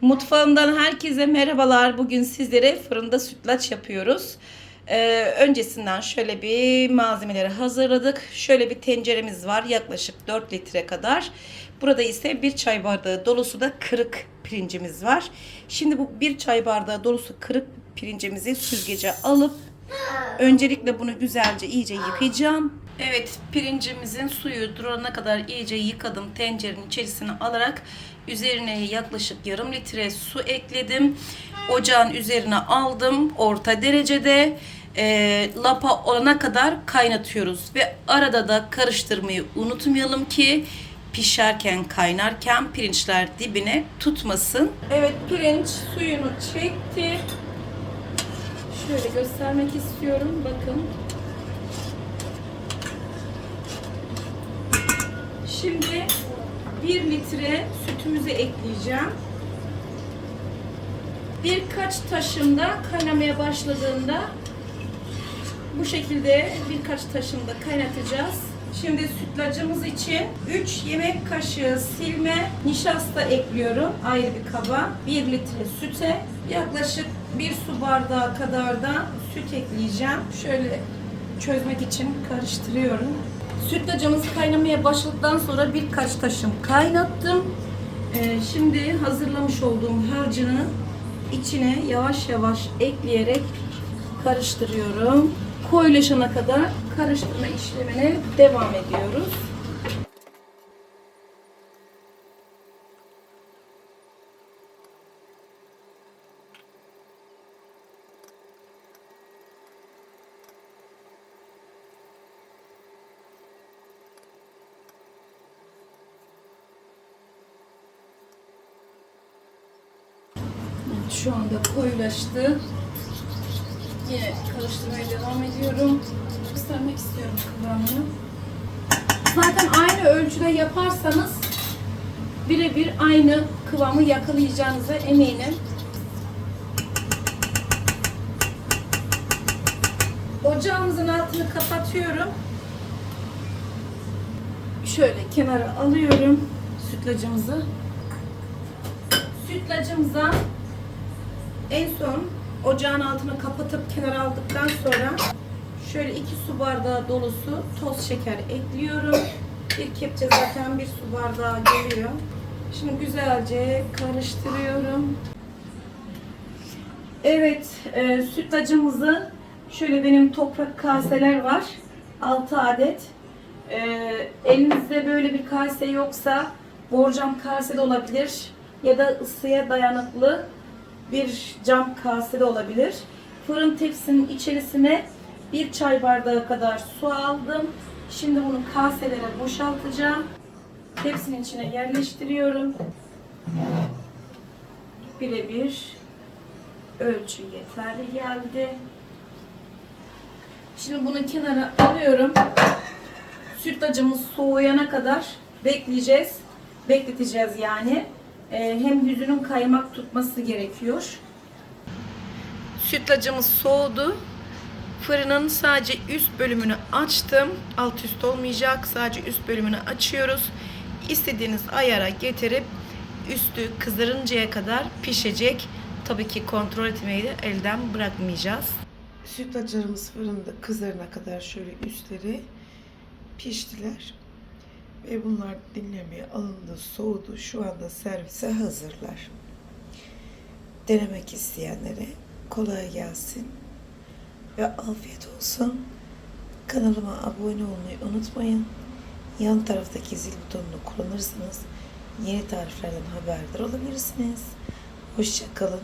Mutfağımdan herkese merhabalar. Bugün sizlere fırında sütlaç yapıyoruz. Ee, öncesinden şöyle bir malzemeleri hazırladık. Şöyle bir tenceremiz var yaklaşık 4 litre kadar. Burada ise bir çay bardağı dolusu da kırık pirincimiz var. Şimdi bu bir çay bardağı dolusu kırık pirincimizi süzgece alıp öncelikle bunu güzelce iyice yıkayacağım. Evet pirincimizin suyu durana kadar iyice yıkadım tencerenin içerisine alarak üzerine yaklaşık yarım litre su ekledim. Ocağın üzerine aldım orta derecede e, lapa olana kadar kaynatıyoruz ve arada da karıştırmayı unutmayalım ki pişerken kaynarken pirinçler dibine tutmasın. Evet pirinç suyunu çekti. Şöyle göstermek istiyorum. Bakın. Şimdi 1 litre sütümüzü ekleyeceğim. Birkaç taşımda kaynamaya başladığında bu şekilde birkaç taşımda kaynatacağız. Şimdi sütlacımız için 3 yemek kaşığı silme nişasta ekliyorum ayrı bir kaba. 1 litre süte yaklaşık 1 su bardağı kadar da süt ekleyeceğim. Şöyle çözmek için karıştırıyorum. Sütlacımız kaynamaya başladıktan sonra birkaç taşım kaynattım. Ee, şimdi hazırlamış olduğum harcını içine yavaş yavaş ekleyerek karıştırıyorum. Koyulaşana kadar karıştırma işlemine devam ediyoruz. Evet, Şu anda koyulaştı. Yine karıştırmaya devam ediyorum. Göstermek istiyorum kıvamını. Zaten aynı ölçüde yaparsanız birebir aynı kıvamı yakalayacağınıza eminim. Ocağımızın altını kapatıyorum. Şöyle kenara alıyorum sütlacımızı. Sütlacımıza en son ocağın altını kapatıp kenara aldıktan sonra şöyle iki su bardağı dolusu toz şeker ekliyorum. Bir kepçe zaten bir su bardağı geliyor. Şimdi güzelce karıştırıyorum. Evet, e, sütlacımızı şöyle benim toprak kaseler var. 6 adet. E, elinizde böyle bir kase yoksa borcam kase de olabilir ya da ısıya dayanıklı bir cam kase de olabilir. Fırın tepsinin içerisine bir çay bardağı kadar su aldım. Şimdi bunu kaselere boşaltacağım. Tepsinin içine yerleştiriyorum. Birebir ölçü yeterli geldi. Şimdi bunu kenara alıyorum. Sütlacımız soğuyana kadar bekleyeceğiz. Bekleteceğiz yani. Ee, hem yüzünün kaymak tutması gerekiyor. Sütlacımız soğudu. Fırının sadece üst bölümünü açtım. Alt üst olmayacak. Sadece üst bölümünü açıyoruz. İstediğiniz ayara getirip üstü kızarıncaya kadar pişecek. Tabii ki kontrol etmeyi de elden bırakmayacağız. Sütlaçlarımız fırında kızarana kadar şöyle üstleri piştiler. Ve bunlar dinlemeye alındı, soğudu. Şu anda servise hazırlar. Denemek isteyenlere kolay gelsin ve afiyet olsun. Kanalıma abone olmayı unutmayın. Yan taraftaki zil butonunu kullanırsanız yeni tariflerden haberdar olabilirsiniz. Hoşçakalın.